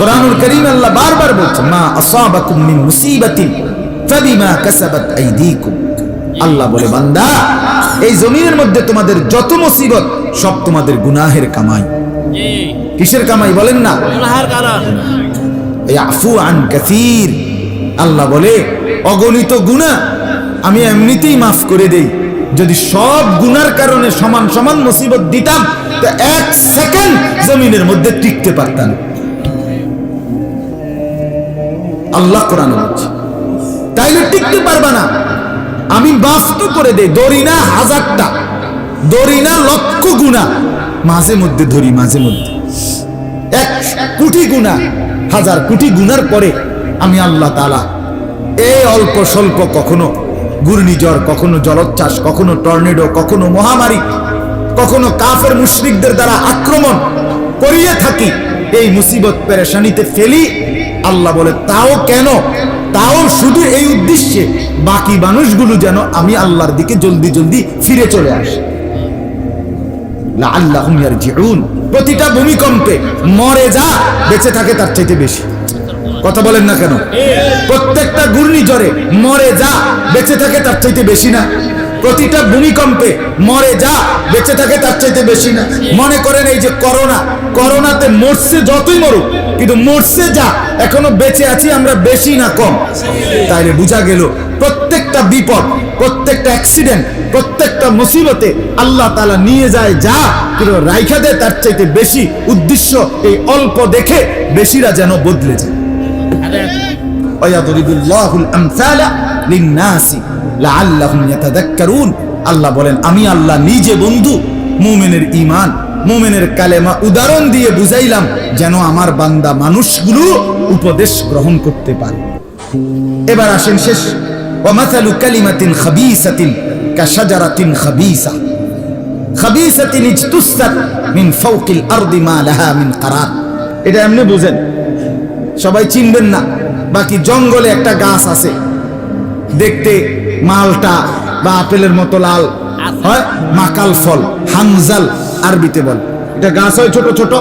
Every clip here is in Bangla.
কোরআনুল করিম আল্লাহ বারবার বলছে মা আসাবাকুম মিন মুসিবাতিন ফাবিমা কাসাবাত আইদিকুম। আল্লাহ বলে বান্দা এই জমিনের মধ্যে তোমাদের যত মুসিবত সব তোমাদের গুনাহের কামাই। জি। কিসের কামাই বলেন না? গুনাহের কারণ ইয়াফু আন কাসীর। আল্লাহ বলে অগণিত গুনাহ আমি এমনিতেই মাফ করে দেই। যদি সব গুনার কারণে সমান সমান মুসিবত দিতাম তো এক সেকেন্ড জমিনের মধ্যে টিকতে পারতাম। আল্লাহ কোরআন বলছে। তাইলে টিকতে পারবা না। আমি মাফ তো করে দেই, ধরি না হাজারটা, ধরি না লক্ষ গুণা, মাঝে মধ্যে ধরি, মাঝে মধ্যে। এক কোটি গুণা, হাজার কোটি গুনার পরে আমি আল্লাহ তালা এই অল্প স্বল্প কখনো ঘূর্ণিঝড়, কখনো জলোচ্ছ্বাস, কখনো টর্নেডো, কখনো মহামারী, কখনো কাফের মুশরিকদের দ্বারা আক্রমণ করিয়ে থাকি, এই মুসিবত পেরেশানিতে ফেলি আল্লাহ বলে, তাও কেন? তাও শুধু এই উদ্দেশ্যে। বাকি মানুষগুলো যেন আমি আল্লাহর দিকে জলদি জলদি ফিরে চলে আসে। ইয়ারজিউন। প্রতিটা ভূমিকম্পে মরে যা, বেঁচে থাকে তার চাইতে বেশি। কথা বলেন না কেন? প্রত্যেকটা ঘূর্ণিঝড়ে মরে যা, বেঁচে থাকে তার চাইতে বেশি না। প্রতিটা ভূমিকম্পে মরে যা বেঁচে থাকে তার চাইতে বেশি না। মনে করেন এই যে করোনা করোনাতে মরছে যতই মরুক কিন্তু মরছে যা এখনও বেঁচে আছি আমরা বেশি না কম। তাইলে বোঝা গেল প্রত্যেকটা বিপদ প্রত্যেকটা অ্যাক্সিডেন্ট প্রত্যেকটা মুসিবতে আল্লাহ তালা নিয়ে যায় যা কিন্তু রাইখা দেয় তার চাইতে বেশি উদ্দেশ্য এই অল্প দেখে বেশিরা যেন বদলে যায়। ওয়ায়াদরিবুল্লাহুল আমসালা লিন্নাসি। আল্লাহ বলেন, আমি আল্লাহ নিজে বন্ধু। মুমিনের ঈমান, মুমিনের কালেমা উদাহরণ দিয়ে বুঝাইলাম, যেন আমার বান্দা মানুষগুলো উপদেশ গ্রহণ করতে পারে। এবার আসেন শেষ। মিন মিন এটা এমনি বুঝেন। সবাই চিনবেন না, বাকি জঙ্গলে একটা গাছ আছে। দেখতে মালটা বা আপেলের মতো লাল। হয় মাকাল ফল, হামজাল আরবিতে বল। এটা গাছ হয় ছোট ছোট।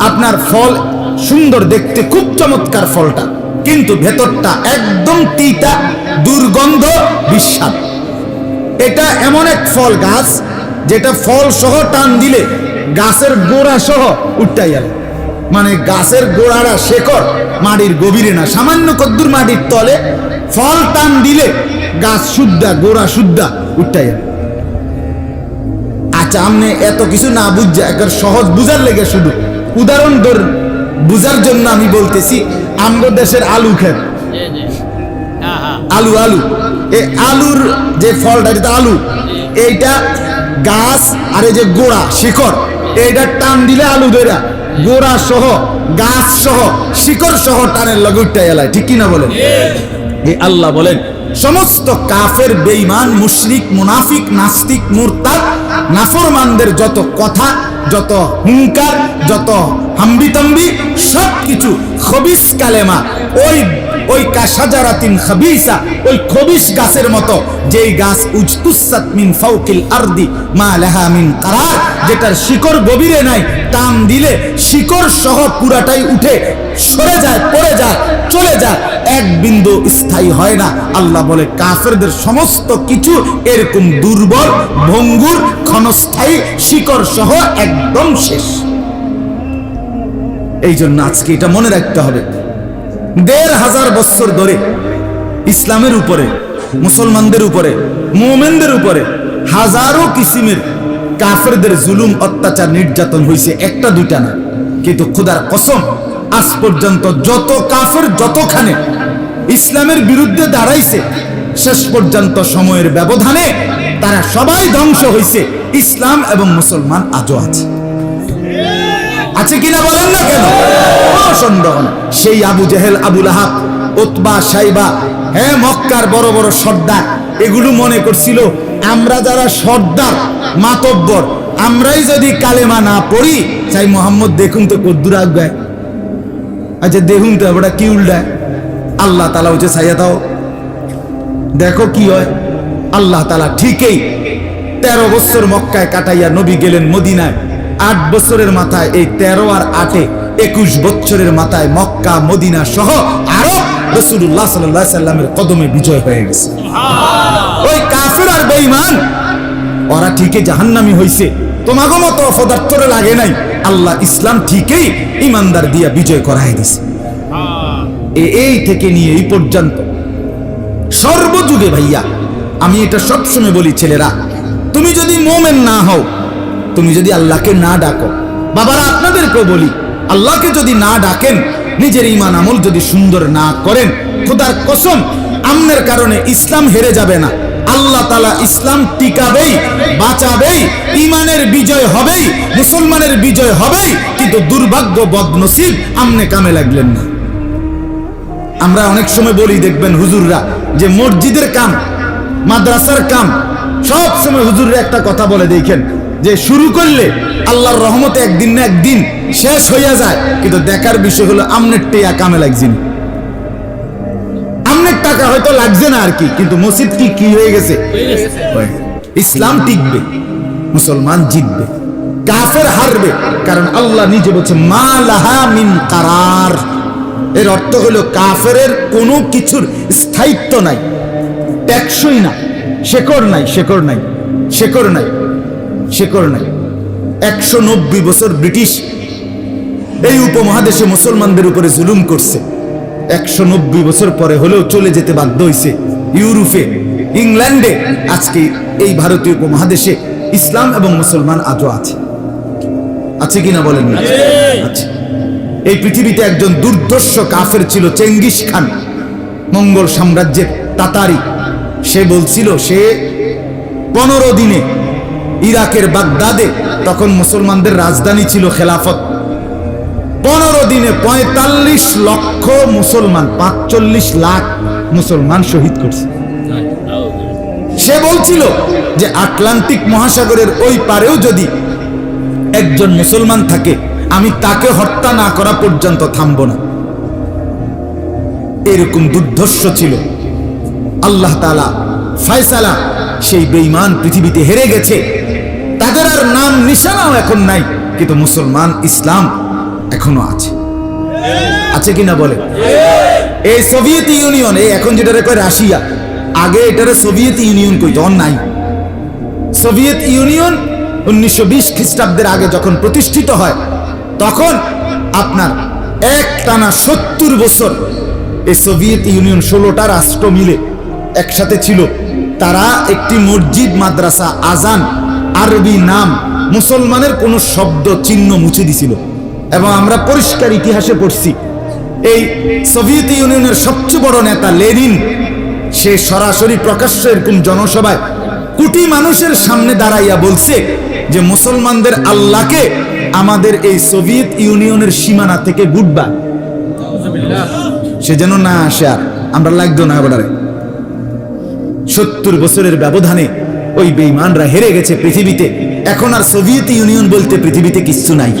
আপনার ফল সুন্দর দেখতে, খুব চমৎকার ফলটা। কিন্তু ভেতরটা একদম তিতা, দুর্গন্ধ, বিস্বাদ। এটা এমন এক ফল গাছ, যেটা ফল সহ টান দিলে গাছের গোড়া সহ উঠটাই গেল মানে গাছের গোড়াটা শেকড় মাটির গভীরে না সামান্য কদ্দুর মাটির তলে ফল টান দিলে গাছ শুদ্ধা গোড়া শুদ্ধা উঠটাই গেল আচ্ছা আপনি এত কিছু না বুঝছে একবার সহজ বুঝার লেগে শুধু উদাহরণ ধর বুঝার জন্য আমি বলতেছি আমগো দেশের আলু খেত। হ্যাঁ হ্যাঁ। আলু আলু। এই আলুর যে ফলটা যেটা আলু এইটা গাছ আর এই যে গোড়া শিকড় এইটা টান দিলে আলু ধরা গোড়া সহ, গাছ সহ, শিকড় সহ টানের লগে উঠতে এলায় ঠিক কিনা বলেন? এই আল্লাহ বলেন, সমস্ত কাফের বেইমান মুশরিক, মুনাফিক, নাস্তিক, মুরতাদ, নাফরমানদের যত কথা, যত হুঙ্কার যত হাম্বিতম্বি সব কিছু খবিস কালেমা, ওই ওই কাশাজারাতিন খাবিসা, ওই খবিস গাছের মতো, যেই গাছ উজতুসাত মিন ফাউকিল আরদি মা লাহা মিন কারার, যেটার শিকড় গভীরে নাই, টান দিলে শিকড় সহ পুরাটাই উঠে সরে যায়, পড়ে যায়, চলে যায়। এক বিন্দু স্থায়ী হয় না। আল্লাহ বলে, কাফেরদের সমস্ত কিছু এরকম দুর্বল, ভঙ্গুর, ক্ষণস্থায়ী, শিকড় সহ একদম শেষ। এই জন্য আজকে এটা মনে রাখতে হবে। দেড় হাজার বছর ধরে ইসলামের উপরে, মুসলমানদের উপরে, মোমেনদের উপরে হাজারো কিসিমের কাফেরদের জুলুম, অত্যাচার, নির্যাতন হয়েছে একটা দুইটা না। কিন্তু খুদার কসম, আজ পর্যন্ত যত কাফের যতখানে ইসলামের বিরুদ্ধে দাঁড়াইছে, শেষ পর্যন্ত সময়ের ব্যবধানে তারা সবাই ধ্বংস হয়েছে ইসলাম এবং মুসলমান আজও আছে। আছে কিনা বলেন না কেন? সন্দেহ। সেই আবু জেহেল আবুল আহাব ওতবা সাইবা হ্যাঁ মক্কার বড় বড় সর্দার, এগুলো মনে করছিল আমরা যারা সর্দার, মাতব্বর, আমরাই যদি কালেমা না পড়ি, চাই মোহাম্মদ দেখুন তো কদ্দুর আগায় আচ্ছা দেখুন তো ওটা কি উল্টায় আল্লাহ তালা হচ্ছে সাইয়া দাও। দেখো কি হয়। আল্লাহ তালা ঠিকই তেরো বছর মক্কায় কাটাইয়া নবী গেলেন মদিনায়। আট বছরের মাথায় এই তেরো আর আটে একুশ বছরের মাথায় মক্কা মদিনা সহ আরও রসুল্লাহ সাল্লাহ সাল্লামের কদমে বিজয় হয়ে গেছে। ওই কাফের আর বেঈমান ওরা ঠিকই জাহান্নামি হইছে। তোমাকে মতো অপদার্থরে লাগে নাই। আল্লাহ ইসলাম ঠিকই ইমানদার দিয়া বিজয় করাই দিছে। এ- এই থেকে নিয়ে এই পর্যন্ত। সর্বযুগে ভাইয়া আমি এটা সবসময় বলি ছেলেরা তুমি যদি মোমেন না হও তুমি যদি আল্লাহকে না ডাকো, বাবারা আপনাদেরকেও বলি, আল্লাহকে যদি না ডাকেন, নিজের ইমান আমল যদি সুন্দর না করেন, খোদার কসম, আমনের কারণে ইসলাম হেরে যাবে না। আল্লাহ তালা ইসলাম টিকাবেই, বাঁচাবেই ইমানের বিজয় হবেই, মুসলমানের বিজয় হবেই, কিন্তু দুর্ভাগ্য বদনসিব আমনে কামে লাগলেন না। আমরা অনেক সময় বলি, দেখবেন হুজুররা, যে মসজিদের কাম, মাদ্রাসার কাম, সব সময় হুজুররা একটা কথা বলে দেখেন যে শুরু করলে আল্লাহর রহমতে একদিন না একদিন শেষ হইয়া যায়, কিন্তু দেখার বিষয় হলো আমনের টেয়া কামে লাগছে না। আমনের টাকা হয়তো লাগছে না আর কি, কিন্তু মসজিদ কি কি হয়ে গেছে হয়ে গেছে। ইসলাম টিকবে, মুসলমান জিতবে, কাফের হারবে, কারণ আল্লাহ নিজে বলছে, মা লাহা মিন কারার এর অর্থ হলো কাফের কোনো কিছুর স্থায়িত্ব নাই, টেকসই না শেকড় নাই শেকড় নাই শেকড় নাই শেকড় নাই। একশো নব্বই বছর ব্রিটিশ এই উপমহাদেশে মুসলমানদের উপরে জুলুম করছে। একশো নব্বই বছর পরে হলেও চলে যেতে বাধ্য হয়েছে ইউরোপে। ইংল্যান্ডে আজকে এই ভারতীয় উপমহাদেশে ইসলাম এবং মুসলমান আজও আছে। আছে কিনা বলেন এই পৃথিবীতে একজন দুর্ধর্ষ কাফের ছিল চেঙ্গিস খান মঙ্গল সাম্রাজ্যের তাতারি। সে বলছিল সে পনেরো দিনে ইরাকের বাগদাদে, তখন মুসলমানদের রাজধানী ছিল খেলাফত। পনেরো দিনে পঁয়তাল্লিশ লক্ষ মুসলমান, পাঁচচল্লিশ লাখ মুসলমান শহীদ করছে। সে বলছিল যে আটলান্টিক মহাসাগরের ওই পারেও যদি একজন মুসলমান থাকে, আমি তাকে হত্যা না করা পর্যন্ত থামব না। এরকম দুর্ধর্ষ ছিল। আল্লাহ তালা ফয়সালা সেই বেঈমান পৃথিবীতে হেরে গেছে। তাদের আর নাম নিশানাও এখন নাই, কিন্তু মুসলমান ইসলাম এখনও আছে। আছে কিনা বলে? এই সোভিয়েত ইউনিয়ন, এই এখন যেটা কয় রাশিয়া, আগে এটারে সোভিয়েত ইউনিয়ন কই অন নাই। সোভিয়েত ইউনিয়ন উনিশশো বিশ খ্রিস্টাব্দের আগে যখন প্রতিষ্ঠিত হয়, তখন আপনার এক টানা সত্তর বছর এই সোভিয়েত ইউনিয়ন ষোলোটা রাষ্ট্র মিলে একসাথে ছিল। তারা একটি মসজিদ, মাদ্রাসা, আজান আরবি নাম মুসলমানের কোনো শব্দ চিহ্ন মুছে দিছিল। এবং আমরা পরিষ্কার ইতিহাসে পড়ছি, এই সোভিয়েত ইউনিয়নের সবচেয়ে বড় নেতা লেনিন, সে সরাসরি প্রকাশ্য এরকম জনসভায় কোটি মানুষের সামনে দাঁড়াইয়া বলছে যে, মুসলমানদের আল্লাহকে আমাদের এই সোভিয়েত ইউনিয়নের সীমানা থেকে গুডবা সে যেন না আসে আর, আমরা লাগতো না সত্তর বছরের ব্যবধানে ওই বেইমানরা হেরে গেছে পৃথিবীতে। এখন আর সোভিয়েত ইউনিয়ন বলতে পৃথিবীতে কিচ্ছু নাই।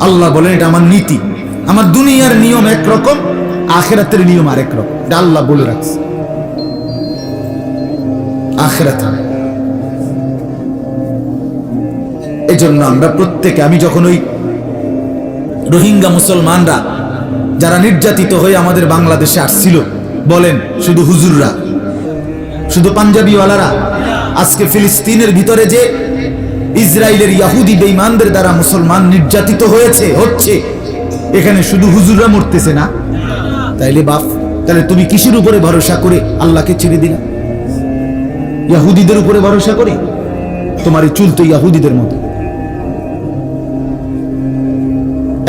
আল্লাহ বলেন, এটা আমার নীতি। আমার দুনিয়ার নিয়ম একরকম, আখেরাতের নিয়ম আরেক রকম। এটা আল্লাহ বলে রাখছে। আখেরাত। এই জন্য আমরা প্রত্যেকে, আমি যখন ওই রোহিঙ্গা মুসলমানরা যারা নির্যাতিত হয়ে আমাদের বাংলাদেশে আসছিল, বলেন, শুধু হুজুররা শুধু পাঞ্জাবিওয়ালারা, আজকে ফিলিস্তিনের ভিতরে যে ইসরায়েলের ইয়াহুদি বেঈমানদের দ্বারা মুসলমান নির্যাতিত হয়েছে, হচ্ছে, এখানে শুধু হুজুররা মরতেছে না। তাইলে বাপ তাহলে তুমি কিসের উপরে ভরসা করে আল্লাহকে ছেড়ে দিলা? ইয়াহুদিদের উপরে ভরসা করে? তোমার এই চুল তো ইয়াহুদিদের মতো।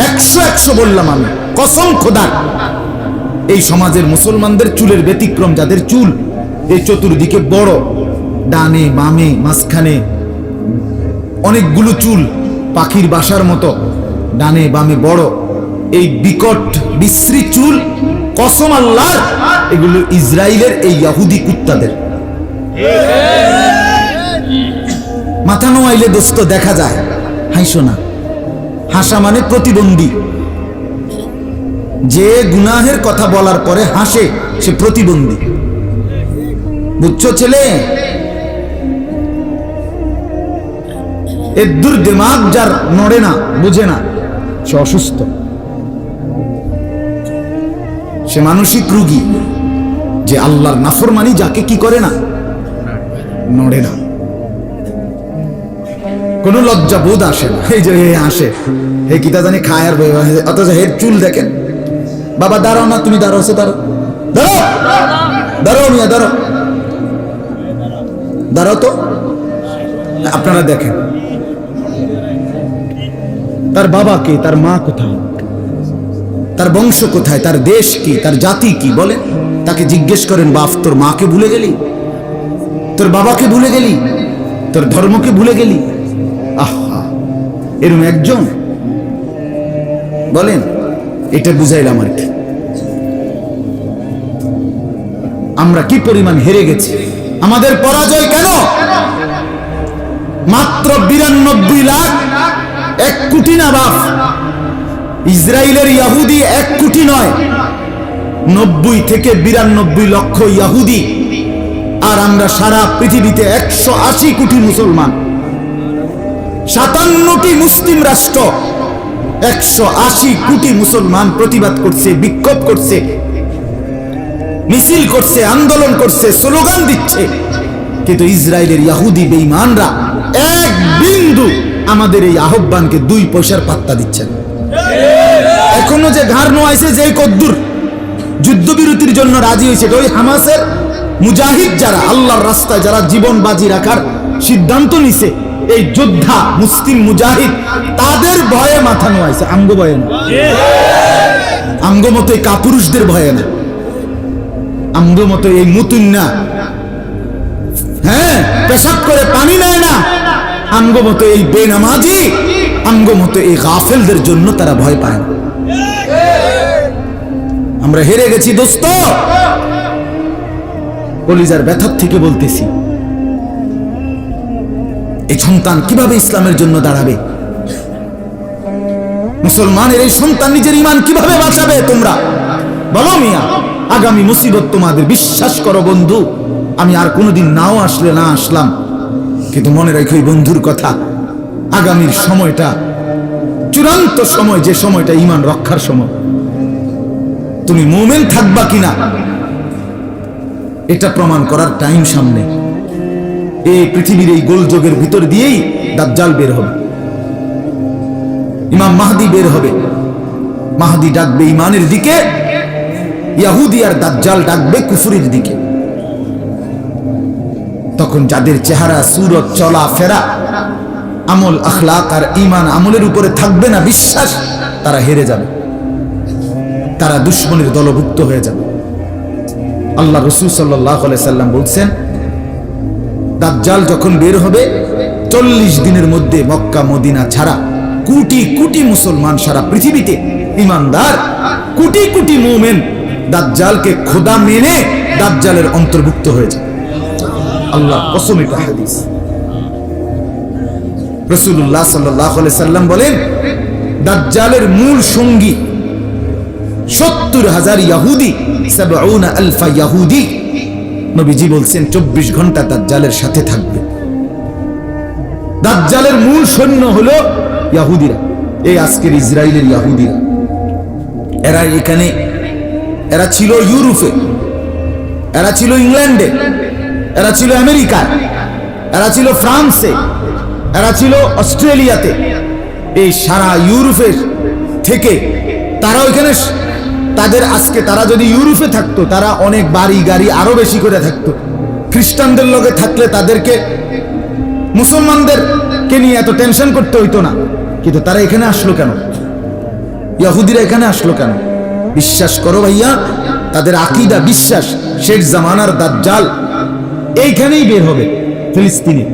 একশো একশো বললাম আমি, কসম খোদার, এই সমাজের মুসলমানদের চুলের ব্যতিক্রম যাদের চুল এই চতুর্দিকে বড় ডানে, বামে, মাঝখানে অনেকগুলো চুল পাখির বাসার মতো, ডানে, বামে বড়। এই বিকট, বিশ্রী চুল কসম আল্লাহ এগুলো ইসরায়েলের এই ইয়াহুদি কুত্তাদের। মাথা নোয়াইলে দোস্ত, দেখা যায়। হাইসো না। হাসা মানে প্রতিবন্ধী। যে গুনাহের কথা বলার পরে হাসে, সে প্রতিবন্ধী। বুঝছ ছেলে? এর দূর দিমাগ যার নড়ে না, বুঝে না, সে অসুস্থ। সে মানসিক রুগী, যে আল্লাহর নাফরমানি যাকে কি করে না, নড়ে না। কোনো লজ্জা বোধ আসে না। এই যে আসে, হে কিতা জানি খায় আর অথচ হের চুল দেখেন। বাবা, দাঁড়াও না, তুমি দাঁড়াও, সে দাঁড়াও। দাঁড়াও! দাঁড়াও মিয়া, দাঁড়াও। দাঁড়াও তো। আপনারা দেখেন। তার বাবা কে, তার মা কোথায়? তার বংশ কোথায়? তার দেশ কি? তার জাতি কি? বলেন। তাকে জিজ্ঞেস করেন, বাপ, তোর মাকে ভুলে গেলি? তোর বাবাকে ভুলে গেলি? তোর ধর্মকে ভুলে গেলি? আহা, এরম একজন? বলেন, এটা বুঝাইলাম আর কি। আমরা কি পরিমাণ হেরে গেছি? আমাদের পরাজয় কেন? মাত্র বিরানব্বই লাখ এক কোটি না বাপ? ইসরায়েলের ইয়াহুদি এক কোটি নয়, নব্বই থেকে বিরানব্বই লক্ষ ইয়াহুদি। আর আমরা সারা পৃথিবীতে একশো আশি কোটি মুসলমান। সাতান্নটি মুসলিম রাষ্ট্র, একশো আশি কোটি মুসলমান প্রতিবাদ করছে, বিক্ষোভ করছে। মিছিল করছে, আন্দোলন করছে, স্লোগান দিচ্ছে। কিন্তু ইসরায়েলের ইয়াহুদি বেঈমানরা এক বিন্দু আমাদের এই আহ্বানকে দুই পয়সার পাত্তা দিচ্ছে না এখনও যে ঘাড় নোয়াইছে যে কদ্দুর যুদ্ধবিরতির জন্য রাজি হয়েছে ওই হামাসের মুজাহিদ যারা, আল্লাহর রাস্তায় যারা জীবন বাজি রাখার সিদ্ধান্ত নিছে, এই যোদ্ধা মুসলিম মুজাহিদ, তাদের ভয়ে মাথা নোয়াইছে। আঙ্গ ভয়ে না। আঙ্গ মতো কাপুরুষদের ভয়ে না। আঙ্গ মতো এই মুতুন না। হ্যাঁ পেশাব করে পানি নেয় না। আঙ্গ মতো এই বেনামাজি আঙ্গ মতো এই গাফেলদের জন্য তারা ভয় পায় না। আমরা হেরে গেছি দোস্ত। কলিজার ব্যথার থেকে বলতেছি। এই সন্তান কীভাবে ইসলামের জন্য দাঁড়াবে? মুসলমানের এই সন্তান নিজের ইমান কীভাবে বাঁচাবে তোমরা? বলো মিয়া। আগামী মুসিবত তোমাদের বিশ্বাস করো বন্ধু। আমি আর কোনোদিন নাও আসলে না আসলাম। কিন্তু মনে রাখো এই বন্ধুর কথা, আগামীর সময়টা, চূড়ান্ত সময়, যে সময়টা ইমান রক্ষার সময়। তুমি মোমেন থাকবা কিনা, এটা প্রমাণ করার টাইম সামনে। এই পৃথিবীর এই গোলযোগের ভিতর দিয়েই দাজ্জাল বের হবে। ইমাম মাহাদি বের হবে। মাহাদি ডাকবে ইমানের দিকে ইয়াহুদি আর দাজ্জাল ডাকবে কুফুরির দিকে। তখন যাদের চেহারা, সুরত, চলা, ফেরা, আমল, আখলাক আর ইমান আমলের উপরে থাকবে না বিশ্বাস, তারা হেরে যাবে। তারা দুশ্মনের দলভুক্ত হয়ে যাবে। আল্লাহ রসুল সাল্লাম বলছেন, দাজ্জাল যখন বের হবে, চল্লিশ দিনের মধ্যে মক্কা, মদিনা ছাড়া কোটি কোটি মুসলমান সারা পৃথিবীতে ইমানদার, কোটি কোটি মোমেন দাজ্জালকে খোদা মেনে দাজ্জালের অন্তর্ভুক্ত হয়েছে আল্লাহ কসম এটা হাদিস। রসুল্লাহ সাল্লাহ সাল্লাম বলেন, দাজ্জালের মূল সঙ্গী সত্তর হাজার ইয়াহুদি আলফা ইয়াহুদি। নবীজি বলছেন, চব্বিশ ঘণ্টা দাজ্জালের সাথে থাকবে। দাজ্জালের মূল সৈন্য হলো ইয়াহুদিরা, এই আজকের ইসরায়েলের ইয়াহুদিরা। এরা এখানে এরা ছিল ইউরোপে, এরা ছিল ইংল্যান্ডে, এরা ছিল আমেরিকায়, এরা ছিল ফ্রান্সে, এরা ছিল অস্ট্রেলিয়াতে। এই সারা ইউরোপের থেকে তারা ওইখানে তাদের আজকে তারা যদি ইউরোপে থাকতো, তারা অনেক বাড়ি গাড়ি আরও বেশি করে থাকতো। খ্রিস্টানদের লগে থাকলে তাদেরকে, মুসলমানদেরকে নিয়ে এত টেনশন করতে হইতো না। কিন্তু তারা এখানে আসলো কেন? ইয়াহুদিরা এখানে আসলো কেন? বিশ্বাস করো ভাইয়া, তাদের আকিদা বিশ্বাস শেখ জামানার দাজ্জাল। এইখানেই বের হবে ফিলিস্তিনে,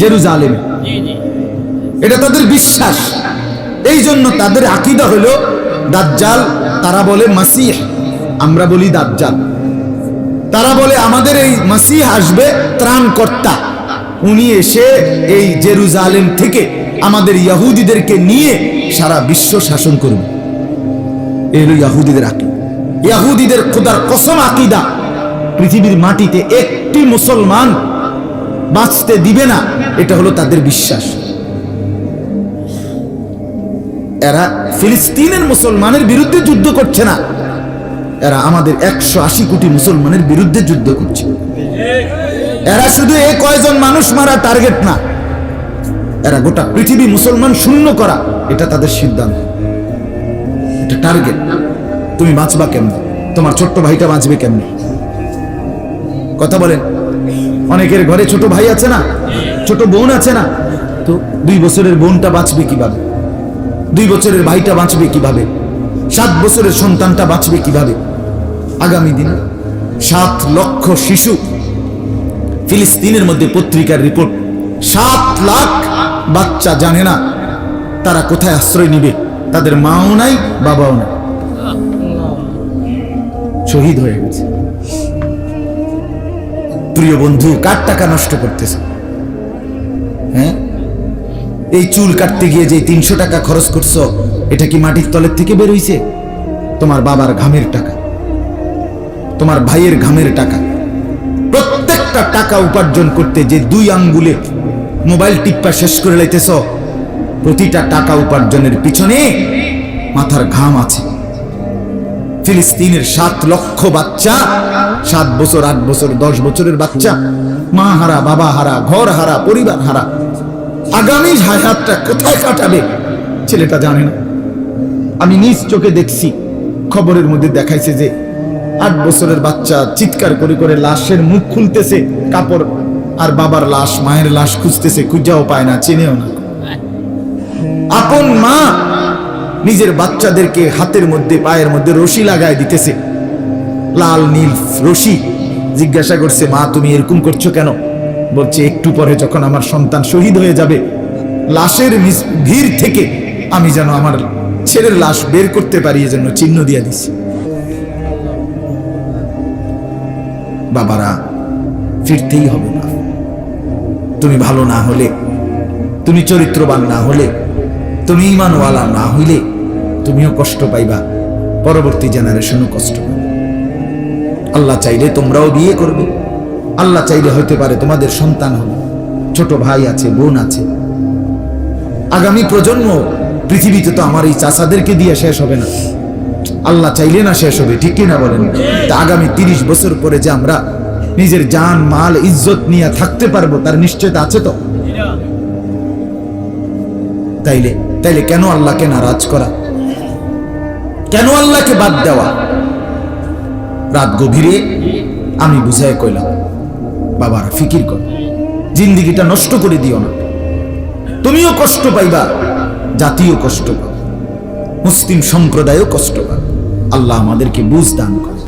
জেরুজালেমে। এটা তাদের বিশ্বাস। এই জন্য তাদের আকিদা হলো, দাজ্জাল, তারা বলে মাসিহ। আমরা বলি দাজ্জাল। তারা বলে আমাদের এই মাসিহ আসবে ত্রাণকর্তা। উনি এসে এই জেরুজালেম থেকে আমাদের ইয়াহুদিদেরকে নিয়ে সারা বিশ্ব শাসন করবে। ইয়াহুদিদের আকিদা। ইয়াহুদিদের খোদার কসম আকিদা। পৃথিবীর মাটিতে একটি মুসলমান বাঁচতে দিবে না, এটা হলো তাদের বিশ্বাস। এরা ফিলিস্তিনের মুসলমানের বিরুদ্ধে যুদ্ধ করছে না। এরা আমাদের একশো আশি কোটি মুসলমানের বিরুদ্ধে যুদ্ধ করছে। এরা শুধু এ কয়জন মানুষ মারা টার্গেট না। এরা গোটা পৃথিবী মুসলমান শূন্য করা, এটা তাদের সিদ্ধান্ত। এটা টার্গেট তুমি বাঁচবা কেমনে? তোমার ছোট্ট ভাইটা বাঁচবে কেমনে? কথা বলেন। অনেকের ঘরে ছোট ভাই আছে না? ছোট বোন আছে না? তো দুই বছরের বোনটা বাঁচবে কীভাবে? দুই বছরের ভাইটা বাঁচবে কীভাবে? সাত বছরের সন্তানটা বাঁচবে কীভাবে? আগামী দিনে সাত লক্ষ শিশু ফিলিস্তিনের মধ্যে পত্রিকার রিপোর্ট সাত লাখ বাচ্চা জানে না তারা কোথায় আশ্রয় নিবে। তাদের মাও নাই, বাবাও নাই। শহীদ হয়ে গেছে। প্রিয় বন্ধু, কার টাকা নষ্ট করতেছে? হ্যাঁ? এই চুল কাটতে গিয়ে যে তিনশো টাকা খরচ করছ, এটা কি মাটির তলের থেকে বের হইছে? তোমার বাবার ঘামের টাকা, তোমার ভাইয়ের ঘামের টাকা। প্রত্যেকটা টাকা উপার্জন করতে যে দুই আঙ্গুলে মোবাইল টিপ্পা শেষ করে লাইতেছ প্রতিটা টাকা উপার্জনের পিছনে মাথার ঘাম আছে। ফিলিস্তিনের সাত লক্ষ বাচ্চা, সাত বছর, আট বছর, দশ বছরের বাচ্চা, মা হারা, বাবা হারা, ঘর হারা, পরিবার হারা। আগামী হায়াতটা কোথায় কাটাবে, ছেলেটা জানে না। আমি নিজ চোখে দেখছি, খবরের মধ্যে দেখাইছে যে আট বছরের বাচ্চা চিৎকার করে করে লাশের মুখ খুলতেছে, কাপড় আর বাবার লাশ, মায়ের লাশ খুঁজতেছে, খুঁজাও পায় না, চেনেও না। আপন মা নিজের বাচ্চাদেরকে হাতের মধ্যে, পায়ের মধ্যে রশি লাগায় দিতেছে। লাল, নীল রশি জিজ্ঞাসা করছে, মা, তুমি এরকম করছ কেন? বলছে, একটু পরে যখন আমার সন্তান শহীদ হয়ে যাবে, লাশের ভিড় থেকে আমি যেন আমার ছেলের লাশ বের করতে পারি, এজন্য চিহ্ন দিয়ে দিছি। বাবারা, ফিরতেই হবে না। তুমি ভালো না হলে, তুমি চরিত্রবান না হলে তুমি ইমানওয়ালা না হইলে তুমিও কষ্ট পাইবা। পরবর্তী জেনারেশনও কষ্ট পাবে। আল্লাহ চাইলে তোমরাও বিয়ে করবে। আল্লাহ চাইলে হইতে পারে তোমাদের সন্তান হবে। ছোট ভাই আছে, বোন আছে। আগামী প্রজন্ম পৃথিবীতে তো আমার এই চাষাদেরকে দিয়ে শেষ হবে না। আল্লাহ চাইলে না শেষ হবে, ঠিক কিনা বলেন? তা আগামী তিরিশ বছর পরে যে আমরা নিজের জান, মাল, ইজ্জত নিয়ে থাকতে পারব, তার নিশ্চয়তা আছে তো? তাইলে তাইলে কেন আল্লাহকে নারাজ করা? কেন আল্লাহকে বাদ দেওয়া? রাত গভীরে আমি বুঝাই কইলাম বাবার ফিকির কর, জিন্দিগিটা নষ্ট করে দিও না। তুমিও কষ্ট পাইবা জাতীয় কষ্ট পাবে, মুসলিম সম্প্রদায়ও কষ্ট পাবে। আল্লাহ আমাদেরকে বুঝ দান করে।